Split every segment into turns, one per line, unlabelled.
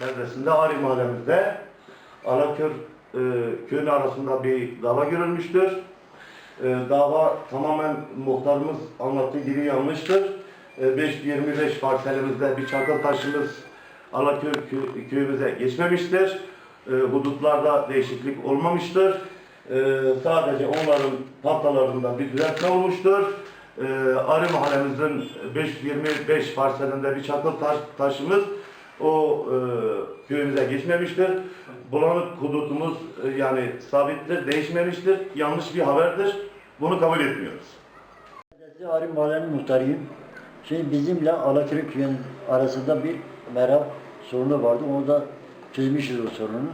beldesinde Ari mahallemizde Alakör e, köyün arasında bir dava görülmüştür. E, dava tamamen muhtarımız anlattığı gibi yanlıştır. E, 5, 25 parselimizde bir çakıl taşımız Alakör kö- köyümüze geçmemiştir. E, hudutlarda değişiklik olmamıştır. E, sadece onların tahtalarında bir düzeltme olmuştur. E, Arı mahallemizin 525 parselinde bir çakıl taş, taşımız o e, köyümüze geçmemiştir. Bulanık hudutumuz e, yani sabittir, değişmemiştir. Yanlış bir haberdir. Bunu kabul etmiyoruz.
Hazreti Ari Mahallenin muhtarıyım. Şimdi bizimle Alakırık köyün arasında bir merak sorunu vardı. Onu da çözmüşüz o sorunu.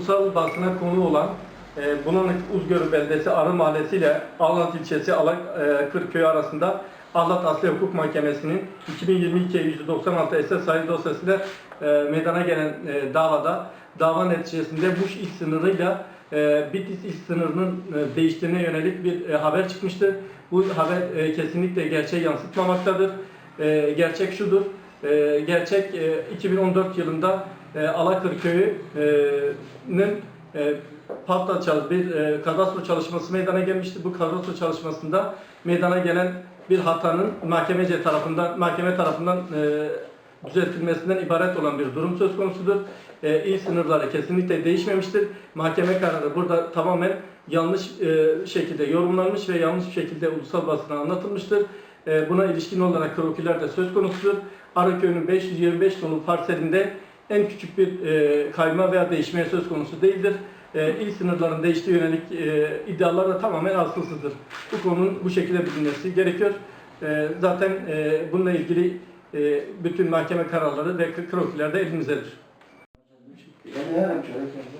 Ulusal basına konu olan e, Bulanık Uzgöl Beldesi Arı Mahallesi ile Ağlat ilçesi Alak e, Kırköy arasında Ağlat Asli Hukuk Mahkemesi'nin 2022 196 esas sayılı dosyasıyla e, meydana gelen e, davada dava neticesinde Muş il sınırıyla e, Bitlis il sınırının e, değiştiğine yönelik bir e, haber çıkmıştır. Bu haber e, kesinlikle gerçeği yansıtmamaktadır. E, gerçek şudur. E, gerçek e, 2014 yılında e, Alakır Köyü'nün e, Patla çalış, bir e, kadastro çalışması meydana gelmişti. Bu kadastro çalışmasında meydana gelen bir hatanın mahkemece tarafından mahkeme tarafından e, düzeltilmesinden ibaret olan bir durum söz konusudur. E, il sınırları kesinlikle değişmemiştir. Mahkeme kararı burada tamamen yanlış e, şekilde yorumlanmış ve yanlış bir şekilde ulusal basına anlatılmıştır. E, buna ilişkin olarak krokiler de söz konusudur. Arıköy'ün 525 dolu parselinde en küçük bir e, kayma veya değişmeye söz konusu değildir. E, il sınırlarının değiştiği yönelik e, iddialar da tamamen asılsızdır. Bu konunun bu şekilde bilinmesi gerekiyor. E, zaten e, bununla ilgili e, bütün mahkeme kararları ve krokiler de elimizdedir.